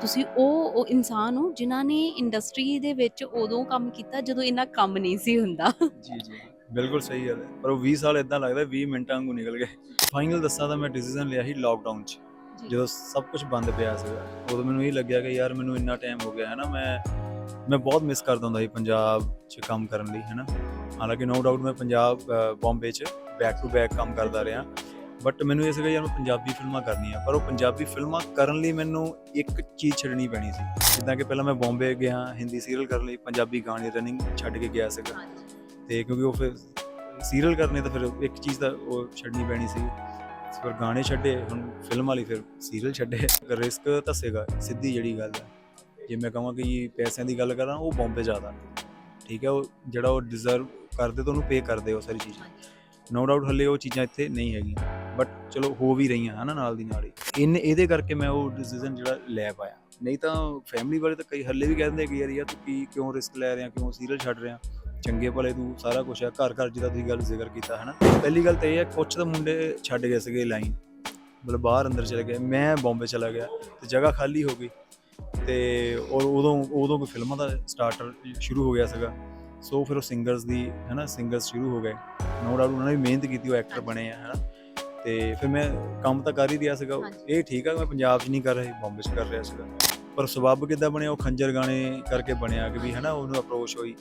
ਤੁਸੀਂ ਉਹ ਉਹ ਇਨਸਾਨ ਹੋ ਜਿਨ੍ਹਾਂ ਨੇ ਇੰਡਸਟਰੀ ਦੇ ਵਿੱਚ ਉਦੋਂ ਕੰਮ ਕੀਤਾ ਜਦੋਂ ਇੰਨਾ ਕੰਮ ਨਹੀਂ ਸੀ ਹੁੰਦਾ। ਜੀ ਜੀ। ਬਿਲਕੁਲ ਸਹੀ ਗੱਲ ਹੈ। ਪਰ ਉਹ 20 ਸਾਲ ਇਦਾਂ ਲੱਗਦਾ 20 ਮਿੰਟਾਂ ਵਾਂਗੂ ਨਿਕਲ ਗਏ। ਫਾਈਨਲ ਦੱਸਾਂ ਤਾਂ ਮੈਂ ਡਿਸੀਜਨ ਲਿਆ ਸੀ ਲਾਕਡਾਊਨ 'ਚ। ਜਦੋਂ ਸਭ ਕੁਝ ਬੰਦ ਪਿਆ ਸੀਗਾ। ਉਦੋਂ ਮੈਨੂੰ ਇਹ ਲੱਗਿਆ ਕਿ ਯਾਰ ਮੈਨੂੰ ਇੰਨਾ ਟਾਈਮ ਹੋ ਗਿਆ ਹੈ ਨਾ ਮੈਂ ਮੈਂ ਬਹੁਤ ਮਿਸ ਕਰਦਾ ਹੁੰਦਾ ਸੀ ਪੰਜਾਬ 'ਚ ਕੰਮ ਕਰਨ ਲਈ ਹੈ ਨਾ ਹਾਲਾਂਕਿ ਨੋ ਡਾਊਟ ਮੈਂ ਪੰਜਾਬ ਬੰਬੇ 'ਚ ਬੈਕ ਟੂ ਬੈਕ ਕੰਮ ਕਰਦਾ ਰਿਹਾ। ਬਟ ਮੈਨੂੰ ਇਹ ਸੀਗਾ ਯਾਰ ਮੈਂ ਪੰਜਾਬੀ ਫਿਲਮਾਂ ਕਰਨੀਆਂ ਪਰ ਉਹ ਪੰਜਾਬੀ ਫਿਲਮਾਂ ਕਰਨ ਲਈ ਮੈਨੂੰ ਇੱਕ ਚੀਜ਼ ਛੱਡਣੀ ਪੈਣੀ ਸੀ। ਜਿੱਦਾਂ ਕਿ ਪਹਿਲਾਂ ਮੈਂ ਬੰਬੇ ਗਿਆ ਹਿੰਦੀ ਸੀਰੀਅਲ ਕਰਨ ਲਈ ਪੰਜਾਬੀ ਗਾਣੇ ਰਨਿੰਗ ਛੱਡ ਕੇ ਗਿਆ ਸੀਗਾ। ਤੇ ਕਿਉਂਕਿ ਉਹ ਫਿਰ ਸੀਰੀਅਲ ਕਰਨੇ ਤਾਂ ਫਿਰ ਇੱਕ ਚੀਜ਼ ਤਾਂ ਉਹ ਛੱਡਣੀ ਪੈਣੀ ਸੀ। ਫਿਰ ਗਾਣੇ ਛੱਡੇ ਹੁਣ ਫਿਲਮ ਵਾਲੀ ਫਿਰ ਸੀਰੀਅਲ ਛੱਡੇ। ਰਿਸਕ ਤਾਂ ਸੀਗਾ ਸਿੱਧੀ ਜਿਹੜੀ ਗੱਲ ਹੈ ਜੇ ਮੈਂ ਕਹਾਂ ਕਿ ਪੈਸਿਆਂ ਦੀ ਗੱਲ ਕਰਾਂ ਉਹ ਬੰਬੇ ਜ਼ਿਆਦਾ। ਠੀਕ ਹੈ ਉਹ ਜਿਹੜਾ ਉਹ ਡਿਜ਼ਰਵ ਕਰਦੇ ਤਾਂ ਉਹਨੂੰ ਪੇ ਕਰਦੇ ਉਹ ਸਾਰੀ ਚੀਜ਼ਾਂ। ਨੋ ਡਾਊਟ ਹੱਲੇ ਉਹ ਚੀਜ਼ਾਂ ਇੱਥੇ ਨਹੀਂ ਹੈਗੀਆਂ। ਬਟ ਚਲੋ ਹੋ ਵੀ ਰਹੀਆਂ ਹਨਾ ਨਾਲ ਦੀ ਨਾਲ ਹੀ। ਇਹਨੇ ਇਹਦੇ ਕਰਕੇ ਮੈਂ ਉਹ ਡਿਸੀਜਨ ਜਿਹੜਾ ਲੈ ਪਾਇਆ। ਨਹੀਂ ਤਾਂ ਫੈਮਿਲੀ ਵਾਲੇ ਤਾਂ ਕਈ ਹੱਲੇ ਵੀ ਕਹਿੰਦੇ ਕਿ ਯਾਰ ਯਾਰ ਤੂੰ ਕੀ, ਕਿਉਂ ਰਿਸਕ ਲੈ ਰਿਹਾ, ਕਿਉਂ ਸੀਰੀਅਲ ਛੱਡ ਰਿਹਾ? ਚੰਗੇ ਭਲੇ ਤੂੰ ਸਾਰਾ ਕੁਝ ਆ, ਘਰ ਘਰ ਜਿਹਦਾ ਤੁਸੀਂ ਗੱਲ ਜ਼ਿਕਰ ਕੀਤਾ ਹੈ ਨਾ ਪਹਿਲੀ ਗੱਲ ਤਾਂ ਇਹ ਹੈ ਕੁਛ ਤਾਂ ਮੁੰਡੇ ਛੱਡ ਗਏ ਸੀਗੇ ਲਾਈਨ ਮਤਲਬ ਬਾਹਰ ਅੰਦਰ ਚਲੇ ਗਏ। ਮੈਂ ਬੰਬੇ ਚਲਾ ਗਿਆ ਤੇ ਜਗ੍ਹਾ ਖਾਲੀ ਹੋ ਗਈ। ਤੇ ਔਰ ਉਦੋਂ ਉਦੋਂ ਕੋਈ ਫਿਲਮਾਂ ਦਾ ਸਟਾਰਟਰ ਸ਼ੁਰੂ ਹੋ ਗਿਆ ਸੀਗਾ। ਸੋ ਫਿਰ ਉਹ ਸਿੰਗਰਸ ਦੀ ਹੈ ਨਾ ਸਿੰਗਰਸ ਸ਼ੁਰੂ ਹੋ ਗਏ। ਨੋ ਡਾਊਟ ਉਹਨਾਂ ਨੇ ਮਿਹਨਤ ਕੀਤੀ, ਉਹ ਐਕਟਰ ਬਣੇ ਆ ਹੈ ਨਾ ਤੇ ਫਿਰ ਮੈਂ ਕੰਮ ਤਾਂ ਕਰ ਹੀ ਰਿਹਾ ਸੀਗਾ। ਇਹ ਠੀਕ ਆ ਮੈਂ ਪੰਜਾਬ 'ਚ ਨਹੀਂ ਕਰ ਰਿਹਾ ਬੰਬੇ 'ਚ ਕਰ ਰਿਹਾ ਸੀਗਾ। ਪਰ ਸਬੱਬ ਕਿੱਦਾਂ ਬਣਿਆ ਉਹ ਖੰਜਰ ਗਾਣੇ ਕਰਕੇ ਬਣਿਆ ਕਿ ਵੀ ਹੈ ਨਾ ਉਹਨੂੰ ਅਪਰੋਚ ਹੋਈ।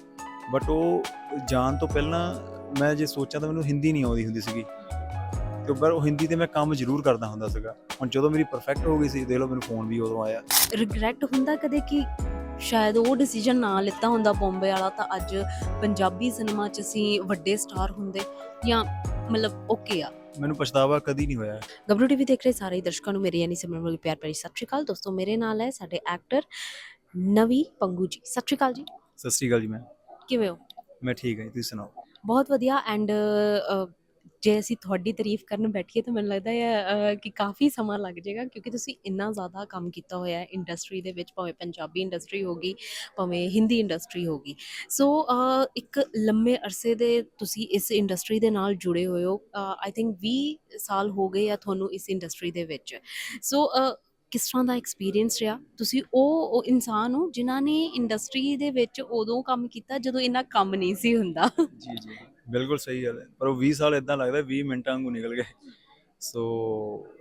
ਬਟ ਉਹ ਜਾਣ ਤੋਂ ਪਹਿਲਾਂ ਮੈਂ ਜੇ ਸੋਚਾਂ ਤਾਂ ਮੈਨੂੰ ਹਿੰਦੀ ਨਹੀਂ ਆਉਂਦੀ ਹੁੰਦੀ ਸੀਗੀ। ਤੇ ਪਰ ਉਹ ਹਿੰਦੀ ਤੇ ਮੈਂ ਕੰਮ ਜ਼ਰੂਰ ਕਰਦਾ ਹੁੰਦਾ ਸੀਗਾ। ਹੁਣ ਜਦੋਂ ਮੇਰੀ ਪਰਫੈਕਟ ਹੋ ਗਈ ਸੀ ਦੇਖ ਲਓ ਮੈਨੂੰ ਫੋਨ ਵੀ ਉਦੋਂ ਆਇਆ। ਰਿਗਰੈਟ ਹੁੰਦਾ ਕਦੇ ਕਿ ਸ਼ਾਇਦ ਉਹ ਡਿਸੀਜਨ ਨਾ ਲਿੱਤਾ ਹੁੰਦਾ ਬੰਬੇ ਵਾਲਾ ਤਾਂ ਅੱਜ ਪੰਜਾਬੀ ਸਿਨੇਮਾ 'ਚ ਅਸੀਂ ਵੱਡੇ ਸਟਾਰ ਹੁੰਦੇ ਜਾਂ ਮਤਲਬ ਓਕੇ ਆ। ਮੈਨੂੰ ਪਛਤਾਵਾ ਕਦੀ ਨਹੀਂ ਹੋਇਆ। ਗੱਭਰੂ ਟੀਵੀ ਦੇਖ ਰਹੇ ਸਾਰੇ ਹੀ ਦਰਸ਼ਕਾਂ ਨੂੰ ਮੇਰੀ ਯਾਨੀ ਸਿਮਰਨ ਵਾਲੀ ਪਿਆਰ ਭਰੀ ਸਤਿ ਸ਼੍ਰੀ ਅਕਾਲ। ਦੋਸਤੋ ਮੇਰੇ ਨਾਲ ਹੈ ਸਾਡੇ ਐਕਟਰ ਨਵੀ ਪੰਗੂ ਜੀ। ਸਤਿ ਸ਼੍ਰੀ ਅਕਾਲ ਜੀ। ਸਤਿ ਸ੍ਰੀ ਅਕਾਲ ਜੀ ਮੈਂ ਕਿਵੇਂ ਹੋ? ਮੈਂ ਠੀਕ ਹਾਂ ਜੀ, ਤੁਸੀਂ ਸੁਣਾਓ? ਬਹੁਤ ਵਧੀਆ ਐਂਡ ਜੇ ਅਸੀਂ ਤੁਹਾਡੀ ਤਾਰੀਫ ਕਰਨ ਬੈਠੀਏ ਤਾਂ ਮੈਨੂੰ ਲੱਗਦਾ ਹੈ ਕਿ ਕਾਫੀ ਸਮਾਂ ਲੱਗ ਜਾਏਗਾ ਕਿਉਂਕਿ ਤੁਸੀਂ ਇੰਨਾ ਜ਼ਿਆਦਾ ਕੰਮ ਕੀਤਾ ਹੋਇਆ ਹੈ ਇੰਡਸਟਰੀ ਦੇ ਵਿੱਚ, ਭਾਵੇਂ ਪੰਜਾਬੀ ਇੰਡਸਟਰੀ ਹੋਗੀ ਭਾਵੇਂ ਹਿੰਦੀ ਇੰਡਸਟਰੀ ਹੋਗੀ ਸੋ ਇੱਕ ਲੰਮੇ ਅਰਸੇ ਦੇ ਤੁਸੀਂ ਇਸ ਇੰਡਸਟਰੀ ਦੇ ਨਾਲ ਜੁੜੇ ਹੋਏ ਹੋ ਆਈ ਥਿੰਕ 20 ਸਾਲ ਹੋ ਗਏ ਆ ਤੁਹਾਨੂੰ ਇਸ ਇੰਡਸਟਰੀ ਦੇ ਵਿੱਚ। ਸੋ ਕਿਸ ਤਰ੍ਹਾਂ ਦਾ ਐਕਸਪੀਰੀਅੰਸ ਰਿਹਾ? ਤੁਸੀਂ ਉਹ ਇਨਸਾਨ ਹੋ ਜਿਨ੍ਹਾਂ ਨੇ ਇੰਡਸਟਰੀ ਦੇ ਵਿੱਚ ਉਦੋਂ ਕੰਮ ਕੀਤਾ ਜਦੋਂ ਇੰਨਾ ਕੰਮ ਨਹੀਂ ਸੀ ਹੁੰਦਾ। ਜੀ ਜੀ। ਬਿਲਕੁਲ ਸਹੀ ਗੱਲ ਹੈ। ਪਰ ਉਹ 20 ਸਾਲ ਇਦਾਂ ਲੱਗਦਾ 20 ਮਿੰਟਾਂ ਵਾਂਗੂ ਨਿਕਲ ਗਏ। ਸੋ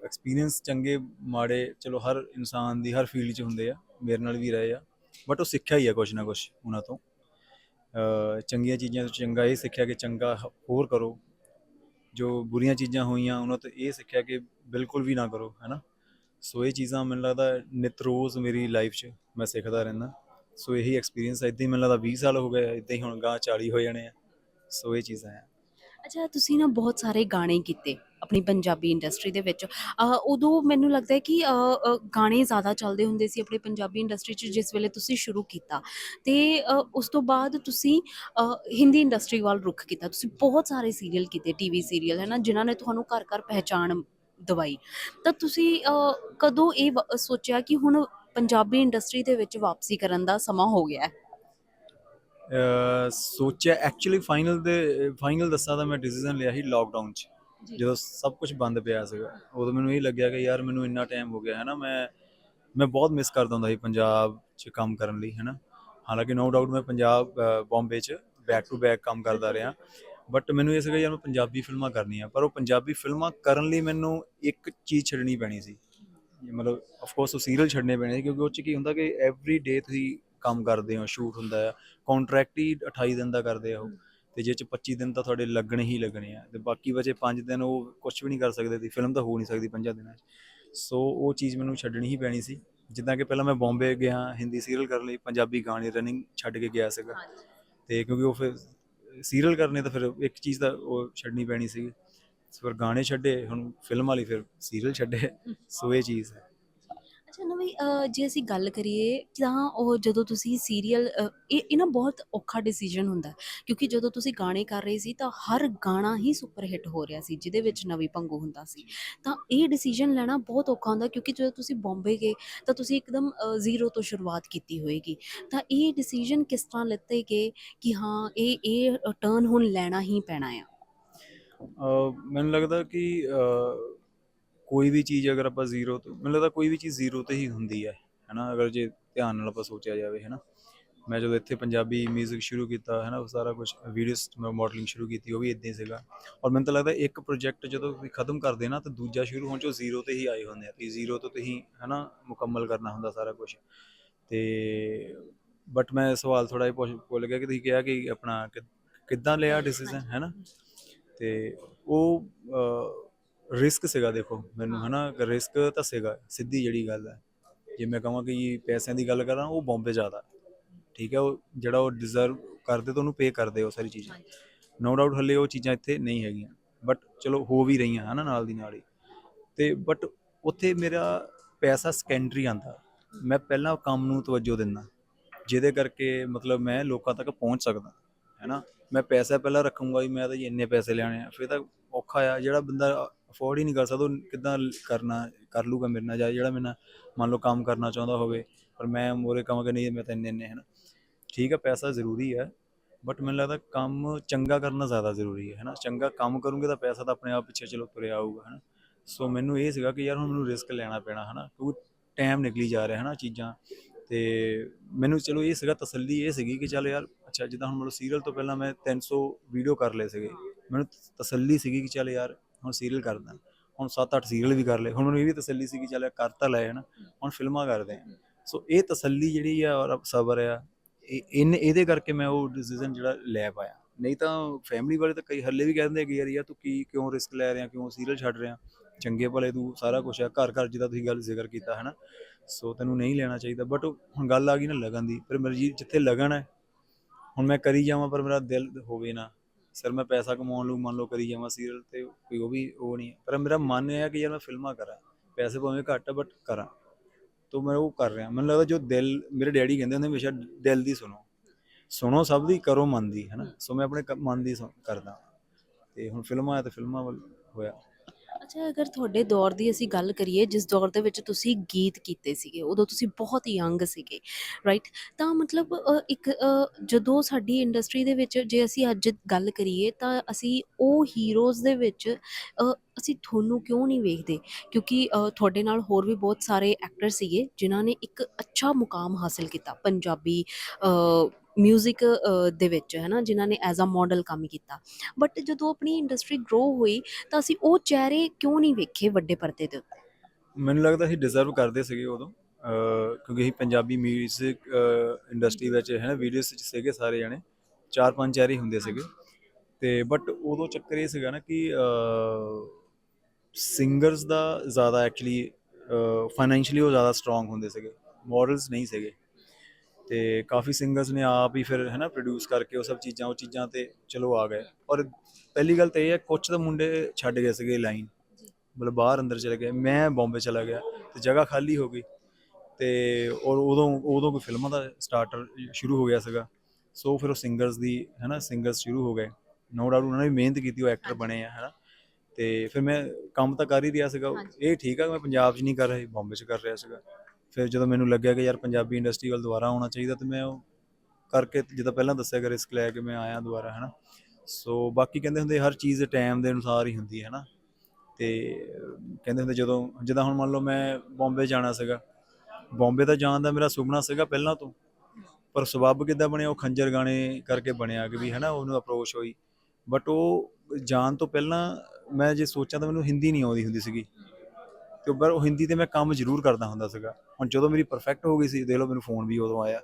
ਐਕਸਪੀਰੀਅੰਸ ਚੰਗੇ, ਮਾੜੇ, ਚਲੋ ਹਰ ਇਨਸਾਨ ਦੀ, ਹਰ ਫੀਲਡ 'ਚ ਹੁੰਦੇ ਆ। ਮੇਰੇ ਨਾਲ ਵੀ ਰਹੇ ਆ। ਬਟ ਉਹ ਸਿੱਖਿਆ ਹੀ ਆ ਕੁਛ ਨਾ ਕੁਛ ਉਹਨਾਂ ਤੋਂ। ਚੰਗੀਆਂ ਚੀਜ਼ਾਂ ਤੋਂ ਚੰਗਾ ਇਹ ਸਿੱਖਿਆ ਕਿ ਚੰਗਾ ਹੋਰ ਕਰੋ। ਜੋ ਬੁਰੀਆਂ ਚੀਜ਼ਾਂ ਹੋਈਆਂ, ਉਹਨਾਂ ਤੋਂ ਇਹ ਸਿੱਖਿਆ ਕਿ ਬਿਲਕੁਲ ਵੀ ਨਾ ਕਰੋ ਹੈਨਾ ਸੋ ਇਹ ਚੀਜ਼ਾਂ ਮੈਨੂੰ ਲੱਗਦਾ ਨਿਤ ਰੋਜ਼ ਮੇਰੀ ਲਾਈਫ 'ਚ ਮੈਂ ਸਿੱਖਦਾ ਰਹਿੰਦਾ। ਸੋ ਇਹੀ ਐਕਸਪੀਰੀਅੰਸ ਇਦਾਂ ਹੀ ਮੈਨੂੰ ਲੱਗਦਾ 20 ਸਾਲ ਹੋ ਗਏ ਇਦਾਂ ਹੀ ਹੁਣ ਗਾਂ 40 ਹੋ ਜਾਣੇ ਆ। ਸੋ ਇਹ ਚੀਜ਼ਾਂ ਹੈ। ਅੱਛਾ ਤੁਸੀਂ ਨਾ ਬਹੁਤ ਸਾਰੇ ਗਾਣੇ ਕੀਤੇ ਆਪਣੀ ਪੰਜਾਬੀ ਇੰਡਸਟਰੀ ਦੇ ਵਿੱਚ। ਅਹ ਉਦੋਂ ਮੈਨੂੰ ਲੱਗਦਾ ਹੈ ਕਿ ਅਹ, ਅਹ, ਗਾਣੇ ਜ਼ਿਆਦਾ ਚੱਲਦੇ ਹੁੰਦੇ ਸੀ ਆਪਣੀ ਪੰਜਾਬੀ ਇੰਡਸਟਰੀ 'ਚ ਜਿਸ ਵੇਲੇ ਤੁਸੀਂ ਸ਼ੁਰੂ ਕੀਤਾ। ਤੇ ਅਹ, ਉਸ ਤੋਂ ਬਾਅਦ ਤੁਸੀਂ ਅਹ, ਹਿੰਦੀ ਇੰਡਸਟਰੀ ਵੱਲ ਰੁਖ ਕੀਤਾ। ਤੁਸੀਂ ਬਹੁਤ ਸਾਰੇ ਸੀਰੀਅਲ ਕੀਤੇ ਟੀਵੀ ਸੀਰੀਅਲ ਹੈ ਨਾ ਜਿਨ੍ਹਾਂ ਨੇ ਤੁਹਾਨੂੰ ਘਰ ਘਰ ਪਹਿਚਾਣ ਦਵਾਈ। ਤਾਂ ਤੁਸੀਂ ਅਹ, ਕਦੋਂ ਇਹ ਵ- ਸੋਚਿਆ ਕਿ ਹੁਣ ਪੰਜਾਬੀ ਇੰਡਸਟਰੀ ਦੇ ਵਿੱਚ ਵਾਪਸੀ ਕਰਨ ਦਾ ਸਮਾਂ ਹੋ ਗਿਆ ਹੈ? ਸੋਚਿਆ ਐਕਚੁਅਲੀ ਫਾਈਨਲ ਦੇ ਫਾਈਨਲ ਦੱਸਾਂ ਤਾਂ ਮੈਂ ਡਿਸੀਜਨ ਲਿਆ ਸੀ ਲਾਕਡਾਊਨ 'ਚ। ਜਦੋਂ ਸਭ ਕੁਝ ਬੰਦ ਪਿਆ ਸੀਗਾ ਉਦੋਂ ਮੈਨੂੰ ਇਹ ਲੱਗਿਆ ਕਿ ਯਾਰ ਮੈਨੂੰ ਇੰਨਾ ਟਾਈਮ ਹੋ ਗਿਆ ਹੈ ਨਾ ਮੈਂ ਮੈਂ ਬਹੁਤ ਮਿਸ ਕਰਦਾ ਹੁੰਦਾ ਸੀ ਪੰਜਾਬ 'ਚ ਕੰਮ ਕਰਨ ਲਈ ਹੈ ਨਾ ਹਾਲਾਂਕਿ ਨੋ ਡਾਊਟ ਮੈਂ ਪੰਜਾਬ ਬੰਬੇ 'ਚ ਬੈਕ ਟੂ ਬੈਕ ਕੰਮ ਕਰਦਾ ਰਿਹਾ। ਬਟ ਮੈਨੂੰ ਇਹ ਸੀਗਾ ਯਾਰ ਮੈਂ ਪੰਜਾਬੀ ਫਿਲਮਾਂ ਕਰਨੀਆਂ ਪਰ ਉਹ ਪੰਜਾਬੀ ਫਿਲਮਾਂ ਕਰਨ ਲਈ ਮੈਨੂੰ ਇੱਕ ਚੀਜ਼ ਛੱਡਣੀ ਪੈਣੀ ਸੀ। ਮਤਲਬ ਆਫ ਕੋਰਸ ਉਹ ਸੀਰੀਅਲ ਛੱਡਨੇ ਪੈਣੇ ਸੀ ਕਿਉਂਕਿ ਉਹ 'ਚ ਕੀ ਹੁੰਦਾ ਕਿ ਐਵਰੀ ਡੇ ਤੁਸੀਂ ਕੰਮ ਕਰਦੇ ਹੋ ਸ਼ੂਟ ਹੁੰਦਾ ਆ ਕੰਟਰੈਕਟ ਹੀ 28 ਦਿਨ ਦਾ ਕਰਦੇ ਆ ਉਹ, ਤੇ ਜੇ ਚ 25 ਦਿਨ ਤਾਂ ਤੁਹਾਡੇ ਲੱਗਣੇ ਹੀ ਲੱਗਣੇ ਆ, ਤੇ ਬਾਕੀ ਬਚੇ 5 ਦਿਨ ਉਹ ਕੁਝ ਵੀ ਨਹੀਂ ਕਰ ਸਕਦੇ ਸੀ ਫਿਲਮ ਤਾਂ ਹੋ ਨਹੀਂ ਸਕਦੀ 5 ਦਿਨਾਂ 'ਚ, ਸੋ ਉਹ ਚੀਜ਼ ਮੈਨੂੰ ਛੱਡਣੀ ਹੀ ਪੈਣੀ ਸੀ, ਜਿੱਦਾਂ ਕਿ ਪਹਿਲਾਂ ਮੈਂ ਬੰਬੇ ਗਿਆ, ਹਿੰਦੀ ਸੀਰੀਅਲ ਕਰਨ ਲਈ, ਪੰਜਾਬੀ ਗਾਣੇ ਰਨਿੰਗ ਛੱਡ ਕੇ ਗਿਆ ਸੀਗਾ, ਤੇ ਕਿਉਂਕਿ ਉਹ ਫਿਰ ਸੀਰੀਅਲ ਕਰਨੇ ਤਾਂ ਫਿਰ ਇੱਕ ਚੀਜ਼ ਤਾਂ ਉਹ ਛੱਡਣੀ ਪੈਣੀ ਸੀ ਫਿਰ ਗਾਣੇ ਛੱਡੇ, ਹੁਣ ਫਿਲਮ ਵਾਲੀ ਫਿਰ ਸੀਰੀਅਲ ਛੱਡੇ, ਸੋ ਇਹ ਚੀਜ਼ ਹੈ। ਅੱਛਾ ਨਵੀਂ ਅਹ, ਜੇ ਅਸੀਂ ਗੱਲ ਕਰੀਏ ਤਾਂ ਉਹ ਜਦੋਂ ਤੁਸੀਂ ਸੀਰੀਅਲ ਇਹ ਇਹ ਨਾ ਬਹੁਤ ਔਖਾ ਡਿਸੀਜਨ ਹੁੰਦਾ। ਕਿਉਂਕਿ ਜਦੋਂ ਤੁਸੀਂ ਗਾਣੇ ਕਰ ਰਹੇ ਸੀ ਤਾਂ ਹਰ ਗਾਣਾ ਹੀ ਸੁਪਰ ਹਿੱਟ ਹੋ ਰਿਹਾ ਸੀ ਜਿਹਦੇ ਵਿੱਚ ਨਵੀਂ ਪੰਗੂ ਹੁੰਦਾ ਸੀ। ਤਾਂ ਇਹ ਡਿਸੀਜਨ ਲੈਣਾ ਬਹੁਤ ਔਖਾ ਹੁੰਦਾ ਕਿਉਂਕਿ ਜਦੋਂ ਤੁਸੀਂ ਬੰਬੇ ਗਏ ਤਾਂ ਤੁਸੀਂ ਇੱਕਦਮ ਜ਼ੀਰੋ ਤੋਂ ਸ਼ੁਰੂਆਤ ਕੀਤੀ ਹੋਏਗੀ। ਤਾਂ ਇਹ ਡਿਸੀਜਨ ਕਿਸ ਤਰ੍ਹਾਂ ਲਿੱਤੇ ਗਏ ਕਿ ਹਾਂ ਇਹ ਇਹ ਟਰਨ ਹੁਣ ਲੈਣਾ ਹੀ ਪੈਣਾ ਆ? ਮੈਨੂੰ ਲੱਗਦਾ ਕਿ ਕੋਈ ਵੀ ਚੀਜ਼ ਅਗਰ ਆਪਾਂ ਜ਼ੀਰੋ ਤੋਂ, ਮੈਨੂੰ ਲੱਗਦਾ ਕੋਈ ਵੀ ਚੀਜ਼ ਜ਼ੀਰੋ ਤੇ ਹੀ ਹੁੰਦੀ ਹੈ, ਹੈਨਾ? ਅਗਰ ਜੇ ਧਿਆਨ ਨਾਲ ਆਪਾਂ ਸੋਚਿਆ ਜਾਵੇ, ਹੈਨਾ? ਮੈਂ ਜਦੋਂ ਇੱਥੇ ਪੰਜਾਬੀ 뮤직 ਸ਼ੁਰੂ ਕੀਤਾ ਹੈ ਨਾ ਸਾਰਾ ਕੁਝ ਵੀਡੀਓਸ ਮੈਂ ਮਾਡਲਿੰਗ ਸ਼ੁਰੂ ਕੀਤੀ, ਉਹ ਵੀ ਇਦਾਂ ਹੀ ਸੀਗਾ। ਔਰ ਮੈਨੂੰ ਤਾਂ ਲੱਗਦਾ ਇੱਕ ਪ੍ਰੋਜੈਕਟ ਜਦੋਂ ਤੁਸੀਂ ਖਤਮ ਕਰਦੇ ਨਾ, ਤਾਂ ਦੂਜਾ ਸ਼ੁਰੂ ਹੋਣ ਚੋਂ ਜ਼ੀਰੋ ਤੇ ਹੀ ਆਏ ਹੁੰਦੇ ਆ ਤੇ ਜ਼ੀਰੋ ਤੋਂ ਤੁਸੀਂ ਹੈ ਨਾ ਮੁਕੰਮਲ ਕਰਨਾ ਹੁੰਦਾ ਸਾਰਾ ਕੁਝ ਤੇ ਬਟ ਮੈਂ ਸਵਾਲ ਥੋੜਾ ਜਿਹਾ ਪੁੱਛ ਭੁੱਲ ਗਿਆ ਕਿ ਤੁਸੀਂ ਕਿਹਾ ਕਿ ਆਪਣਾ ਕਿ- ਕਿੱਦਾਂ ਲਿਆ ਡਿਸੀਜਨ ਹੈ ਨਾ ਤੇ ਉਹ ਰਿਸਕ ਸੀਗਾ ਦੇਖੋ ਮੈਨੂੰ ਹੈ। ਨਾ ਰਿਸਕ ਤਾਂ ਸੀਗਾ ਸਿੱਧੀ ਜਿਹੜੀ ਗੱਲ ਹੈ। ਜੇ ਮੈਂ ਕਹਾਂ ਕਿ ਪੈਸਿਆਂ ਦੀ ਗੱਲ ਕਰਾਂ ਉਹ ਬੰਬੇ ਜ਼ਿਆਦਾ। ਠੀਕ ਹੈ ਉਹ ਜਿਹੜਾ ਉਹ ਡਿਜ਼ਰਵ ਕਰਦੇ ਤਾਂ ਉਹਨੂੰ ਪੇ ਕਰਦੇ ਉਹ ਸਾਰੀ ਚੀਜ਼ਾਂ। ਨੋ ਡਾਊਟ ਹੱਲੇ ਉਹ ਚੀਜ਼ਾਂ ਇੱਥੇ ਨਹੀਂ ਹੈਗੀਆਂ। ਬਟ ਚਲੋ ਹੋ ਵੀ ਰਹੀਆਂ ਹਨਾ ਨਾਲ ਦੀ ਨਾਲ ਹੀ। ਤੇ ਬਟ ਉੱਥੇ ਮੇਰਾ ਪੈਸਾ ਸੈਕੰਡਰੀ ਆਂਦਾ ਮੈਂ ਪਹਿਲਾਂ ਕੰਮ ਨੂੰ ਤਵੱਜੋ ਦਿੰਦਾ। ਜਿਹਦੇ ਕਰਕੇ ਮਤਲਬ ਮੈਂ ਲੋਕਾਂ ਤੱਕ ਪਹੁੰਚ ਸਕਦਾ ਹੈਨਾ। ਮੈਂ ਪੈਸਾ ਪਹਿਲਾਂ ਰੱਖੂੰਗਾ ਵੀ ਮੈਂ ਤਾਂ ਜੀ ਇੰਨੇ ਪੈਸੇ ਲੈਣੇ ਆ। ਫਿਰ ਤਾਂ ਔਖਾ ਆ ਜਿਹੜਾ ਬੰਦਾ ਅਫੋਰਡ ਹੀ ਨਹੀਂ ਕਰ ਸਕਦਾ, ਉਹ ਕਿੱਦਾਂ ਕਰਨਾ, ਕਰ ਲੂਗਾ ਮੇਰੇ ਨਾਲ, ਜਾਂ ਜਿਹੜਾ ਮੇਰੇ ਨਾਲ ਮੰਨ ਲਓ ਕੰਮ ਕਰਨਾ ਚਾਹੁੰਦਾ ਹੋਵੇ, ਪਰ ਮੈਂ ਮੋਰੇ ਕਹਾਂਗਾ ਨਹੀਂ, ਮੈਂ ਤਾਂ ਇੰਨੇ ਇੰਨੇ ਨਾ ਠੀਕ ਹੈ ਪੈਸਾ ਜ਼ਰੂਰੀ ਹੈ ਬਟ ਮੈਨੂੰ ਲੱਗਦਾ ਕੰਮ ਚੰਗਾ ਕਰਨਾ ਜ਼ਿਆਦਾ ਜ਼ਰੂਰੀ ਹੈ ਹੈ ਨਾ ਚੰਗਾ ਕੰਮ ਕਰੂੰਗੇ ਤਾਂ ਪੈਸਾ ਤਾਂ ਆਪਣੇ ਆਪ ਪਿੱਛੇ ਚਲੋ ਤੁਰਿਆ ਆਊਗਾ ਹੈ ਨਾ ਸੋ ਮੈਨੂੰ ਇਹ ਸੀਗਾ ਕਿ ਯਾਰ ਹੁਣ ਮੈਨੂੰ ਰਿਸਕ ਲੈਣਾ ਪੈਣਾ ਹੈ ਨਾ ਕਿਉਂਕਿ ਟਾਈਮ ਨਿਕਲੀ ਜਾ ਰਿਹਾ ਹੈ ਨਾ ਚੀਜ਼ਾਂ। ਤੇ ਮੈਨੂੰ ਚਲੋ ਇਹ ਸੀਗਾ ਤਸੱਲੀ ਇਹ ਸੀਗੀ ਕਿ ਚੱਲ ਯਾਰ, ਅੱਛਾ, ਜਿੱਦਾਂ ਹੁਣ ਮਤਲਬ ਸੀਰੀਅਲ ਤੋਂ ਪਹਿਲਾਂ ਮੈਂ 300 ਵੀਡੀਓ ਕਰ ਲਏ ਸੀਗੇ। ਮੈਨੂੰ ਤਸੱਲੀ ਸੀਗੀ ਕਿ ਚੱਲ ਯਾਰ ਹੁਣ ਸੀਰੀਅਲ ਕਰਦਾ। ਹੁਣ 7-8 ਸੀਰੀਅਲ ਵੀ ਕਰ ਲਏ। ਹੁਣ ਮੈਨੂੰ ਇਹ ਵੀ ਤਸੱਲੀ ਸੀ ਕਿ ਚੱਲ ਕਰ ਤਾਂ ਲਏ ਹਨ। ਹੁਣ ਫਿਲਮਾਂ ਕਰਦੇ ਆ। ਸੋ ਇਹ ਤਸੱਲੀ ਜਿਹੜੀ ਆ ਔਰ ਸਬਰ ਆ, ਇਹ ਇਹਨੇ ਇਹਦੇ ਕਰਕੇ ਮੈਂ ਉਹ ਡਿਸੀਜਨ ਜਿਹੜਾ ਲੈ ਪਾਇਆ। ਨਹੀਂ ਤਾਂ ਫੈਮਿਲੀ ਵਾਲੇ ਤਾਂ ਕਈ ਹੱਲੇ ਵੀ ਕਹਿੰਦੇ ਕਿ ਯਾਰ ਯਾਰ ਤੂੰ ਕੀ, ਕਿਉਂ ਰਿਸਕ ਲੈ ਰਿਹਾ, ਕਿਉਂ ਸੀਰੀਅਲ ਛੱਡ ਰਿਹਾ? ਚੰਗੇ ਭਲੇ ਤੂੰ ਸਾਰਾ ਕੁਝ ਆ। ਘਰ ਘਰ ਜਿਹਦਾ ਤੁਸੀਂ ਗੱਲ ਜ਼ਿਕਰ ਕੀਤਾ ਹੈ ਨਾ ਸੋ ਤੈਨੂੰ ਨਹੀਂ ਲੈਣਾ ਚਾਹੀਦਾ। ਬਟ ਹੁਣ ਗੱਲ ਆ ਗਈ ਨਾ ਲਗਨ ਦੀ। ਪਰ ਮੇਰੀ ਜਿੱਥੇ ਲਗਨ ਹੈ, ਹੁਣ ਮੈਂ ਕਰੀ ਜਾਵਾਂ ਪਰ ਮੇਰਾ ਦਿਲ ਹੋਵੇ ਨਾ। ਸਰ ਮੈਂ ਪੈਸਾ ਕਮਾਉਣ ਨੂੰ ਮੰਨ ਲਓ ਕਰੀ ਜਾਵਾਂ ਸੀਰੀਅਲ ਤੇ ਕੋਈ ਉਹ ਵੀ ਉਹ ਨਹੀਂ ਹੈ। ਪਰ ਮੇਰਾ ਮਨ ਇਹ ਹੈ ਕਿ ਯਾਰ ਮੈਂ ਫਿਲਮਾਂ ਕਰਾਂ, ਪੈਸੇ ਭਾਵੇਂ ਘੱਟ ਬਟ ਕਰਾਂ। ਤੋ ਮੈਂ ਉਹ ਕਰ ਰਿਹਾ। ਮੈਨੂੰ ਲੱਗਦਾ ਜੋ ਦਿਲ, ਮੇਰੇ ਡੈਡੀ ਕਹਿੰਦੇ ਹੁੰਦੇ ਹਮੇਸ਼ਾ ਦਿਲ ਦੀ ਸੁਣੋ। ਸੁਣੋ ਸਭ ਦੀ, ਕਰੋ ਮਨ ਦੀ, ਹੈਨਾ? ਸੋ ਮੈਂ ਆਪਣੇ ਕ- ਮਨ ਦੀ ਸੁਣ- ਕਰਦਾ। ਤੇ ਹੁਣ ਫਿਲਮਾਂ ਆ ਤੇ ਫਿਲਮਾਂ ਵੱਲ ਹੋਇਆ। ਅੱਛਾ ਅਗਰ ਤੁਹਾਡੇ ਦੌਰ ਦੀ ਅਸੀਂ ਗੱਲ ਕਰੀਏ ਜਿਸ ਦੌਰ ਦੇ ਵਿੱਚ ਤੁਸੀਂ ਗੀਤ ਕੀਤੇ ਸੀਗੇ ਉਦੋਂ ਤੁਸੀਂ ਬਹੁਤ ਯੰਗ ਸੀਗੇ ਰਾਈਟ ਤਾਂ ਮਤਲਬ ਅ, ਇੱਕ ਅ, ਜਦੋਂ ਸਾਡੀ ਇੰਡਸਟਰੀ ਦੇ ਵਿੱਚ ਜੇ ਅਸੀਂ ਅੱਜ ਗੱਲ ਕਰੀਏ ਤਾਂ ਅਸੀਂ ਉਹ ਹੀਰੋਜ਼ ਦੇ ਵਿੱਚ ਅ, ਅਸੀਂ ਤੁਹਾਨੂੰ ਕਿਉਂ ਨਹੀਂ ਵੇਖਦੇ? ਕਿਉਂਕਿ ਅ, ਤੁਹਾਡੇ ਨਾਲ ਹੋਰ ਵੀ ਬਹੁਤ ਸਾਰੇ ਐਕਟਰ ਸੀਗੇ ਜਿਨ੍ਹਾਂ ਨੇ ਇੱਕ ਅੱਛਾ ਮੁਕਾਮ ਹਾਸਿਲ ਕੀਤਾ ਪੰਜਾਬੀ ਮਿਊਜ਼ਿਕ ਦੇ ਵਿੱਚ, ਹੈ ਨਾ, ਜਿਨ੍ਹਾਂ ਨੇ ਐਜ਼ ਅ ਮਾਡਲ ਕੰਮ ਕੀਤਾ। ਬਟ ਜਦੋਂ ਆਪਣੀ ਇੰਡਸਟਰੀ ਗਰੋ ਹੋਈ, ਤਾਂ ਅਸੀਂ ਉਹ ਚਿਹਰੇ ਕਿਉਂ ਨਹੀਂ ਵੇਖੇ ਵੱਡੇ ਪਰਦੇ ਦੇ ਉੱਤੇ? ਮੈਨੂੰ ਲੱਗਦਾ ਅਸੀਂ ਡਿਜ਼ਰਵ ਕਰਦੇ ਸੀਗੇ ਉਦੋਂ। ਕਿਉਂਕਿ ਅਸੀਂ ਪੰਜਾਬੀ 뮤직 ਇੰਡਸਟਰੀ ਵਿੱਚ, ਹੈ ਨਾ ਵੀਡੀਓਸ ਵਿੱਚ ਸੀਗੇ ਸਾਰੇ ਜਣੇ। ਚਾਰ ਪੰਜ ਚਿਹਰੇ ਹੁੰਦੇ ਸੀਗੇ। ਤੇ ਬਟ ਉਦੋਂ ਚੱਕਰ ਇਹ ਸੀਗਾ ਨਾ ਕਿ ਸਿੰਗਰਸ ਦਾ ਜ਼ਿਆਦਾ ਐਕਚੁਅਲੀ ਫਾਈਨੈਂਸ਼ੀਅਲੀ ਉਹ ਜ਼ਿਆਦਾ ਸਟਰੋਂਗ ਹੁੰਦੇ ਸੀਗੇ। ਮਾਡਲਸ ਨਹੀਂ ਸੀਗੇ। ਤੇ ਕਾਫੀ ਸਿੰਗਰਸ ਨੇ ਆਪ ਹੀ ਫਿਰ ਹੈ ਨਾ ਪ੍ਰੋਡਿਊਸ ਕਰਕੇ ਉਹ ਸਭ ਚੀਜ਼ਾਂ ਉਹ ਚੀਜ਼ਾਂ ਤੇ ਚਲੋ ਆ ਗਏ। ਔਰ ਪਹਿਲੀ ਗੱਲ ਤਾਂ ਇਹ ਹੈ ਕੁਝ ਤਾਂ ਮੁੰਡੇ ਛੱਡ ਗਏ ਸੀਗੇ ਲਾਈਨ ਮਤਲਬ ਬਾਹਰ ਅੰਦਰ ਚਲੇ ਗਏ। ਮੈਂ ਬੰਬੇ ਚਲਾ ਗਿਆ ਤੇ ਜਗ੍ਹਾ ਖਾਲੀ ਹੋ ਗਈ। ਤੇ ਔਰ ਉਦੋਂ ਉਦੋਂ ਕੋਈ ਫਿਲਮਾਂ ਦਾ ਸਟਾਰਟਰ ਸ਼ੁਰੂ ਹੋ ਗਿਆ ਸੀਗਾ। ਸੋ ਫਿਰ ਉਹ ਸਿੰਗਰਸ ਦੀ ਹੈਨਾ ਸਿੰਗਰਸ ਸ਼ੁਰੂ ਹੋ ਗਏ। ਨੋ ਡਾਊਟ ਉਹਨਾਂ ਨੇ ਵੀ ਮਿਹਨਤ ਕੀਤੀ ਉਹ ਐਕਟਰ ਬਣੇ ਆ ਹੈਨਾ। ਤੇ ਫਿਰ ਮੈਂ ਕੰਮ ਤਾਂ ਕਰ ਹੀ ਰਿਹਾ ਸੀਗਾ। ਇਹ ਠੀਕ ਆ ਮੈਂ ਪੰਜਾਬ 'ਚ ਨਹੀਂ ਕਰ ਰਿਹਾ ਬੰਬੇ 'ਚ ਕਰ ਰਿਹਾ ਸੀਗਾ। ਫਿਰ ਜਦੋਂ ਮੈਨੂੰ ਲੱਗਿਆ ਕਿ ਯਾਰ ਪੰਜਾਬੀ ਇੰਡਸਟਰੀ ਵੱਲ ਦੁਬਾਰਾ ਆਉਣਾ ਚਾਹੀਦਾ ਤੇ ਮੈਂ ਉਹ ਕਰਕੇ ਜਿੱਦਾਂ ਪਹਿਲਾਂ ਦੱਸਿਆ ਕਿ ਰਿਸਕ ਲੈ ਕੇ ਮੈਂ ਆਇਆ ਦੁਬਾਰਾ, ਹੈਨਾ। ਸੋ ਬਾਕੀ ਕਹਿੰਦੇ ਹੁੰਦੇ ਹਰ ਚੀਜ਼ ਟਾਈਮ ਦੇ ਅਨੁਸਾਰ ਹੀ ਹੁੰਦੀ ਹੈ ਨਾ ਤੇ ਕਹਿੰਦੇ ਹੁੰਦੇ ਜਦੋਂ, ਜਿੱਦਾਂ ਹੁਣ ਮੰਨ ਲਓ ਮੈਂ ਬੰਬੇ ਜਾਣਾ ਸੀਗਾ। ਬੰਬੇ ਦਾ ਜਾਣ ਦਾ ਮੇਰਾ ਸੁਪਨਾ ਸੀਗਾ ਪਹਿਲਾਂ ਤੋਂ, ਪਰ ਸਬੱਬ ਕਿੱਦਾਂ ਬਣਿਆ ਉਹ ਖੰਜਰ ਗਾਣੇ ਕਰਕੇ ਬਣਿਆ ਕਿ ਵੀ, ਹਨਾ, ਉਹਨੂੰ ਅਪਰੋਚ ਹੋਈ। ਬਟ ਉਹ ਜਾਣ ਤੋਂ ਪਹਿਲਾਂ ਮੈਂ ਜੇ ਸੋਚਾਂ ਤਾਂ ਮੈਨੂੰ ਹਿੰਦੀ ਨਹੀਂ ਆਉਂਦੀ ਹੁੰਦੀ ਸੀਗੀ। ਤੇ ਪਰ ਉਹ ਹਿੰਦੀ ਤੇ ਮੈਂ ਕੰਮ ਜ਼ਰੂਰ ਕਰਦਾ ਹੁੰਦਾ ਸੀਗਾ। ਹੁਣ ਜਦੋਂ ਮੇਰੀ ਪਰਫੈਕਟ ਹੋ ਗਈ ਸੀ ਦੇਖ ਲਓ ਮੈਨੂੰ ਫੋਨ ਵੀ ਉਦੋਂ ਆਇਆ।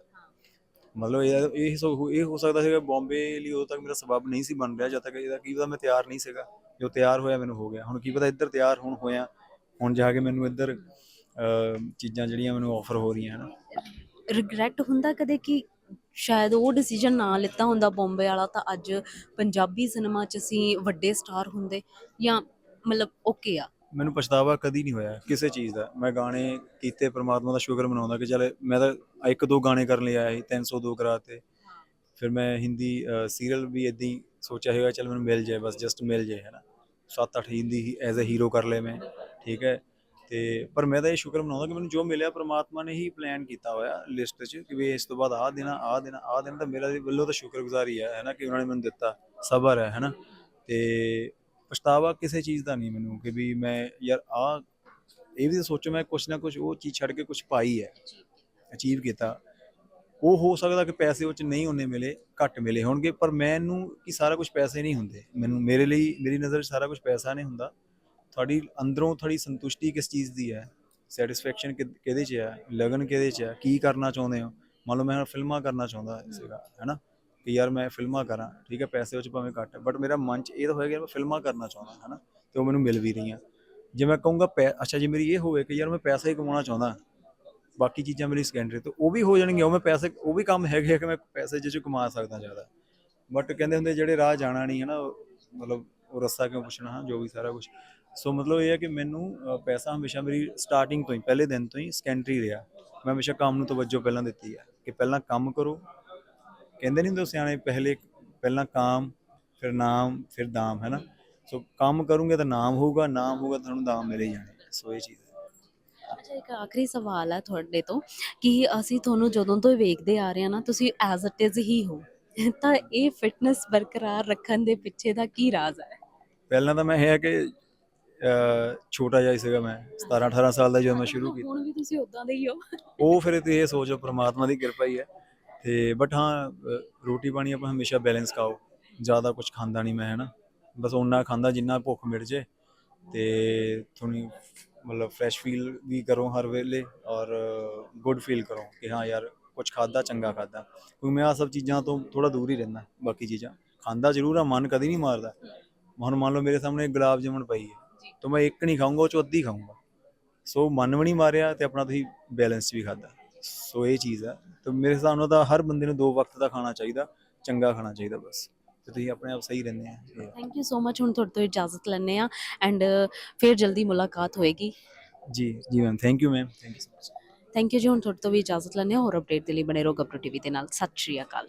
ਮਤਲਬ ਇਹ ਇਹ ਸੋ- ਇਹ ਹੋ ਸਕਦਾ ਸੀਗਾ ਬੰਬੇ ਲਈ ਉਦੋਂ ਤੱਕ ਮੇਰਾ ਸਬੱਬ ਨਹੀਂ ਸੀ ਬਣ ਰਿਹਾ ਜਦ ਤੱਕ ਇਹਦਾ ਕੀ ਪਤਾ ਮੈਂ ਤਿਆਰ ਨਹੀਂ ਸੀਗਾ। ਜੋ ਤਿਆਰ ਹੋਇਆ ਮੈਨੂੰ ਹੋ ਗਿਆ। ਹੁਣ ਕੀ ਪਤਾ ਇੱਧਰ ਤਿਆਰ ਹੁਣ ਹੋਇਆ। ਹੁਣ ਜਾ ਕੇ ਮੈਨੂੰ ਇੱਧਰ ਅਹ, ਚੀਜ਼ਾਂ ਜਿਹੜੀਆਂ ਮੈਨੂੰ ਆਫਰ ਹੋ ਰਹੀਆਂ ਹਨ। ਰਿਗਰੈਟ ਹੁੰਦਾ ਕਦੇ ਕਿ ਸ਼ਾਇਦ ਉਹ ਡਿਸੀਜਨ ਨਾ ਲਿੱਤਾ ਹੁੰਦਾ ਬੰਬੇ ਵਾਲਾ ਤਾਂ ਅੱਜ ਪੰਜਾਬੀ ਸਿਨੇਮਾ 'ਚ ਅਸੀਂ ਵੱਡੇ ਸਟਾਰ ਹੁੰਦੇ ਜਾਂ ਮਤਲਬ ਓਕੇ ਆ। ਮੈਨੂੰ ਪਛਤਾਵਾ ਕਦੀ ਨਹੀਂ ਹੋਇਆ ਕਿਸੇ ਚੀਜ਼ ਦਾ। ਮੈਂ ਗਾਣੇ ਕੀਤੇ, ਪ੍ਰਮਾਤਮਾ ਦਾ ਸ਼ੁਕਰ ਮਨਾਉਂਦਾ ਕਿ ਚੱਲ ਮੈਂ ਤਾਂ ਇੱਕ ਦੋ ਗਾਣੇ ਕਰਨ ਲਈ ਆਇਆ ਸੀ 302 ਕਰਾਤੇ ਫਿਰ ਮੈਂ ਹਿੰਦੀ ਸੀਰੀਅਲ ਵੀ ਇਦਾਂ ਹੀ ਸੋਚਿਆ ਹੈਗਾ ਚੱਲ ਮੈਨੂੰ ਮਿਲ ਜਾਏ, ਬਸ ਜਸਟ ਮਿਲ ਜਾਏ ਹੈ ਨਾ 7-8 ਹਿੰਦੀ ਹੀ ਐਜ਼ ਅ ਹੀਰੋ ਕਰ ਲਏ ਮੈਂ, ਠੀਕ ਹੈ। ਤੇ ਪਰ ਮੈਂ ਤਾਂ ਇਹ ਸ਼ੁਕਰ ਮਨਾਉਂਦਾ ਕਿ ਮੈਨੂੰ ਜੋ ਮਿਲਿਆ, ਪ੍ਰਮਾਤਮਾ ਨੇ ਹੀ ਪਲਾਨ ਕੀਤਾ ਹੋਇਆ ਲਿਸਟ 'ਚ ਕਿ ਵੀ ਇਸ ਤੋਂ ਬਾਅਦ ਆਹ ਦੇਣਾ ਆਹ ਦੇਣਾ ਆਹ ਦੇਣਾ ਤਾਂ ਮੇਰਾ ਵੱਲੋਂ ਤਾਂ ਸ਼ੁਕਰਗੁਜ਼ਾਰੀ ਹੈ ਹੈ ਨਾ ਕਿ ਉਹਨਾਂ ਨੇ ਮੈਨੂੰ ਦਿੱਤਾ, ਸਬਰ ਹੈ ਹੈ ਨਾ ਤੇ ਪਛਤਾਵਾ ਕਿਸੇ ਚੀਜ਼ ਦਾ ਨਹੀਂ ਮੈਨੂੰ ਕਿ ਵੀ ਮੈਂ ਯਾਰ ਆ ਇਹ ਵੀ ਸੋਚੋ ਮੈਂ ਕੁਛ ਨਾ ਕੁਛ ਉਹ ਚੀਜ਼ ਛੱਡ ਕੇ ਕੁਛ ਪਾਈ ਹੈ। ਅਚੀਵ ਕੀਤਾ। ਉਹ ਹੋ ਸਕਦਾ ਕਿ ਪੈਸੇ ਉਹ ਚ ਨਹੀਂ ਉਹਨੇ ਮਿਲੇ ਘੱਟ ਮਿਲੇ ਹੋਣਗੇ ਪਰ ਮੈਨੂੰ ਕਿ ਸਾਰਾ ਕੁਝ ਪੈਸੇ ਨਹੀਂ ਹੁੰਦੇ। ਮੈਨੂੰ ਮੇਰੇ ਲਈ ਮੇਰੀ ਨਜ਼ਰ 'ਚ ਸਾਰਾ ਕੁਝ ਪੈਸਾ ਨਹੀਂ ਹੁੰਦਾ। ਤੁਹਾਡੀ ਅੰਦਰੋਂ ਤੁਹਾਡੀ ਸੰਤੁਸ਼ਟੀ ਕਿਸ ਚੀਜ਼ ਦੀ ਹੈ? ਸੈਟੀਸਫੈਕਸ਼ਨ ਕਿਹਦੇ 'ਚ ਹੈ? ਲਗਨ ਕਿਹਦੇ 'ਚ ਹੈ? ਕੀ ਕਰਨਾ ਚਾਹੁੰਦੇ ਹੋ? ਮੰਨ ਲਓ ਮੈਂ ਫਿਲਮਾਂ ਕਰਨਾ ਚਾਹੁੰਦਾ ਸੀਗਾ ਹੈਨਾ ਕਿ ਯਾਰ ਮੈਂ ਫਿਲਮਾਂ ਕਰਾਂ, ਠੀਕ ਹੈ, ਪੈਸੇ ਉਹ 'ਚ ਭਾਵੇਂ ਘੱਟ ਬਟ ਮੇਰਾ ਮਨ 'ਚ ਇਹ ਤਾਂ ਹੋਏਗਾ ਮੈਂ ਫਿਲਮਾਂ ਕਰਨਾ ਚਾਹੁੰਦਾ, ਹੈਨਾ, ਤੇ ਉਹ ਮੈਨੂੰ ਮਿਲ ਵੀ ਰਹੀਆਂ। ਜੇ ਮੈਂ ਕਹੂੰਗਾ ਪੈ, ਅੱਛਾ, ਜੇ ਮੇਰੀ ਇਹ ਹੋਵੇ ਕਿ ਯਾਰ ਮੈਂ ਪੈਸਾ ਹੀ ਕਮਾਉਣਾ ਚਾਹੁੰਦਾ, ਬਾਕੀ ਚੀਜ਼ਾਂ ਮੇਰੀ ਸੈਕੰਡਰੀ ਤੇ, ਉਹ ਵੀ ਹੋ ਜਾਣਗੀਆਂ, ਉਹ ਮੈਂ ਪੈਸੇ, ਉਹ ਵੀ ਕੰਮ ਹੈਗੇ ਆ ਕਿ ਮੈਂ ਪੈਸੇ ਜਿਹ 'ਚੋਂ ਕਮਾ ਸਕਦਾ ਜ਼ਿਆਦਾ। ਬਟ ਕਹਿੰਦੇ ਹੁੰਦੇ ਜਿਹੜੇ ਰਾਹ ਜਾਣਾ ਨਹੀਂ ਹੈ ਨਾ ਮਤਲਬ ਉਹ ਰਸਤਾ ਕਿਉਂ ਪੁੱਛਣਾ ਹਾਂ ਜੋ ਵੀ ਸਾਰਾ ਕੁਝ ਸੋ ਮਤਲਬ ਇਹ ਹੈ ਕਿ ਮੈਨੂੰ ਪੈਸਾ ਹਮੇਸ਼ਾ ਮੇਰੀ ਸਟਾਰਟਿੰਗ ਤੋਂ ਹੀ, ਪਹਿਲੇ ਦਿਨ ਤੋਂ ਹੀ ਸੈਕੰਡਰੀ ਰਿਹਾ। ਮੈਂ ਹਮੇਸ਼ਾ ਕੰਮ ਨੂੰ ਤਵੱਜੋ ਪਹਿਲਾਂ ਦਿੱਤੀ ਹੈ ਕਿ ਪਹਿਲਾਂ ਕੰਮ ਕਰੋ ਕਹਿੰਦੇ ਨਹੀਂ ਹੁੰਦੇ ਸਿਆਣੇ ਪਹਿਲੇ ਪਹਿਲਾਂ ਕਾਮ ਫਿਰ ਨਾਮ ਫਿਰ ਦਾਮ ਹੈ ਨਾ ਸੋ ਕੰਮ ਕਰੋਗੇ ਤਾਂ ਨਾਮ ਹੋਊਗਾ ਨਾਮ ਹੋਊਗਾ ਤੁਹਾਨੂੰ ਦਾਮ ਮਿਲੇ ਜਾਣੇ ਸੋ ਇਹ ਚੀਜ਼ ਅੱਛਾ ਇੱਕ ਆਖਰੀ ਸਵਾਲ ਹੈ ਤੁਹਾਡੇ ਤੋਂ ਕਿ ਅਸੀਂ ਤੁਹਾਨੂੰ ਜਦੋਂ ਤੋਂ ਵੇਖਦੇ ਆ ਰਹੇ ਹਾਂ ਨਾ ਤੁਸੀਂ ਐਜ਼ ਇਟ ਇਜ਼ ਹੀ ਹੋ ਤਾਂ ਇਹ ਫਿਟਨੈਸ ਬਰਕਰਾਰ ਰੱਖਣ ਦੇ ਪਿੱਛੇ ਦਾ ਕੀ ਰਾਜ਼ ਹੈ? ਪਹਿਲਾਂ ਤਾਂ ਮੈਂ ਇਹ ਹੈ ਕਿ ਛੋਟਾ ਜਿਹਾ ਸੀਗਾ ਮੈਂ 17 18 ਸਾਲ ਦਾ ਜਦੋਂ ਮੈਂ ਸ਼ੁਰੂ ਕੀਤਾ। ਹੁਣ ਵੀ ਤੁਸੀਂ ਉਦਾਂ ਦੇ ਹੀ ਹੋ। ਉਹ ਫਿਰ ਤੇ ਇਹ ਸੋਚੋ ਪ੍ਰਮਾਤਮਾ ਦੀ ਕਿਰਪਾ ਹੀ ਹੈ। ਤੇ ਬਟ ਹਾਂ ਰੋਟੀ ਪਾਣੀ ਆਪਾਂ ਹਮੇਸ਼ਾ ਬੈਲੈਂਸ ਖਾਓ। ਜ਼ਿਆਦਾ ਕੁਝ ਖਾਂਦਾ ਨਹੀਂ ਮੈਂ ਹੈਨਾ। ਬਸ ਓਨਾ ਖਾਂਦਾ ਜਿੰਨਾ ਭੁੱਖ ਮਿਟ ਜੇ। ਤੇ ਥੋੜੀ ਮਤਲਬ ਫਰੈਸ਼ ਫੀਲ ਵੀ ਕਰੋ ਹਰ ਵੇਲੇ ਔਰ ਗੁੱਡ ਫੀਲ ਕਰੋ ਕਿ ਹਾਂ ਯਾਰ ਕੁਝ ਖਾਦਾ ਚੰਗਾ ਖਾਦਾ ਕਿਉਂਕਿ ਮੈਂ ਆ ਸਭ ਚੀਜ਼ਾਂ ਤੋਂ ਥੋੜਾ ਦੂਰ ਹੀ ਰਹਿੰਦਾ ਬਾਕੀ ਚੀਜ਼ਾਂ। ਖਾਂਦਾ ਜ਼ਰੂਰ ਆ ਮਨ ਕਦੀ ਨਹੀਂ ਮਾਰਦਾ। ਹੁਣ ਮੰਨ ਲਓ ਮੇਰੇ ਸਾਹਮਣੇ ਗੁਲਾਬ ਜਾਮੁਨ ਪਈ ਹੈ। ਤਾਂ ਮੈਂ ਇੱਕ ਨਹੀਂ ਖਾਊਂਗਾ ਉਹ ਚੋਂ ਅੱਧੀ ਖਾਊਂਗਾ। ਸੋ ਮਨ ਵੀ ਨਹੀਂ ਮਾਰਿਆ ਤੇ ਆਪਣਾ ਤੁਸੀਂ ਬੈਲੈਂਸ ਵੀ ਖਾਦਾ ਸੋ ਇਹ ਚੀਜ਼ ਆ। ਤੇ ਮੇਰੇ ਹਿਸਾਬ ਨਾਲ ਤਾਂ ਹਰ ਬੰਦੇ ਨੂੰ ਦੋ ਵਕਤ ਦਾ ਖਾਣਾ ਚਾਹੀਦਾ ਚੰਗਾ ਖਾਣਾ ਚਾਹੀਦਾ ਬਸ। ਤੇ ਤੁਸੀਂ ਆਪਣੇ ਆਪ ਸਹੀ ਰਹਿੰਦੇ ਆ। ਥੈਂਕ ਯੂ ਸੋ ਮਚ ਹੁਣ ਤੁਹਾਡੇ ਤੋਂ ਇਜਾਜ਼ਤ ਲੈਣੇ ਆ। ਐਂਡ ਫਿਰ ਜਲਦੀ ਮੁਲਾਕਾਤ ਹੋਏਗੀ। ਜੀ ਜੀ ma'am thank you ma'am thank you so much thank you ਜੀ ਹੁਣ ਤੁਹਾਡੇ ਤੋਂ ਵੀ ਇਜਾਜ਼ਤ ਲੈਣੇ ਹੋਰ ਅਪਡੇਟ ਦੇ ਲਈ ਬਣੇ ਰਹੋ ਗੱਬਰੂ ਟੀਵੀ ਦੇ ਨਾਲ। ਸਤਿ ਸ਼੍ਰੀ ਅਕਾਲ।